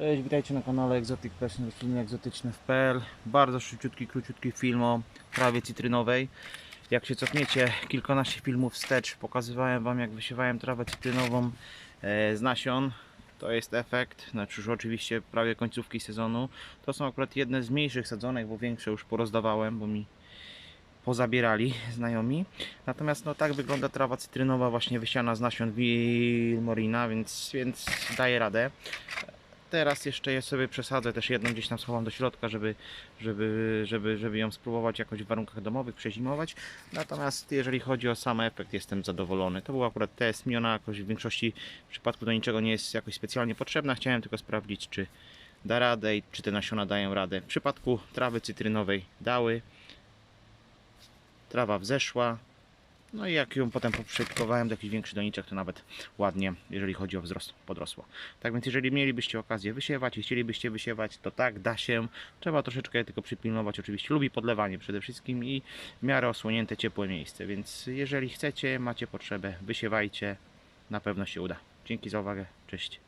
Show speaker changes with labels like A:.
A: Cześć, witajcie na kanale Exotic Passion Rośliny Egzotyczne.pl Bardzo szybciutki, króciutki film o trawie cytrynowej. Jak się cofniecie kilkanaście filmów wstecz, pokazywałem Wam jak wysiewałem trawę cytrynową e, z nasion. To jest efekt, znaczy już oczywiście prawie końcówki sezonu. To są akurat jedne z mniejszych sadzonek, bo większe już porozdawałem, bo mi pozabierali znajomi. Natomiast no tak wygląda trawa cytrynowa właśnie wysiana z nasion Wilmorina, więc, więc daje radę. Teraz jeszcze je sobie przesadzę, też jedną gdzieś tam schowam do środka, żeby, żeby, żeby, żeby ją spróbować jakoś w warunkach domowych przezimować. Natomiast jeżeli chodzi o sam efekt, jestem zadowolony. To był akurat test, mi ona jakoś w większości przypadku do niczego nie jest jakoś specjalnie potrzebna. Chciałem tylko sprawdzić, czy da radę i czy te nasiona dają radę. W przypadku trawy cytrynowej dały. Trawa wzeszła. No i jak ją potem poprzytkowałem do jakichś większych doniczek, to nawet ładnie, jeżeli chodzi o wzrost, podrosło. Tak więc jeżeli mielibyście okazję wysiewać i chcielibyście wysiewać, to tak, da się. Trzeba troszeczkę tylko przypilnować. Oczywiście lubi podlewanie przede wszystkim i w miarę osłonięte, ciepłe miejsce. Więc jeżeli chcecie, macie potrzebę, wysiewajcie. Na pewno się uda. Dzięki za uwagę. Cześć.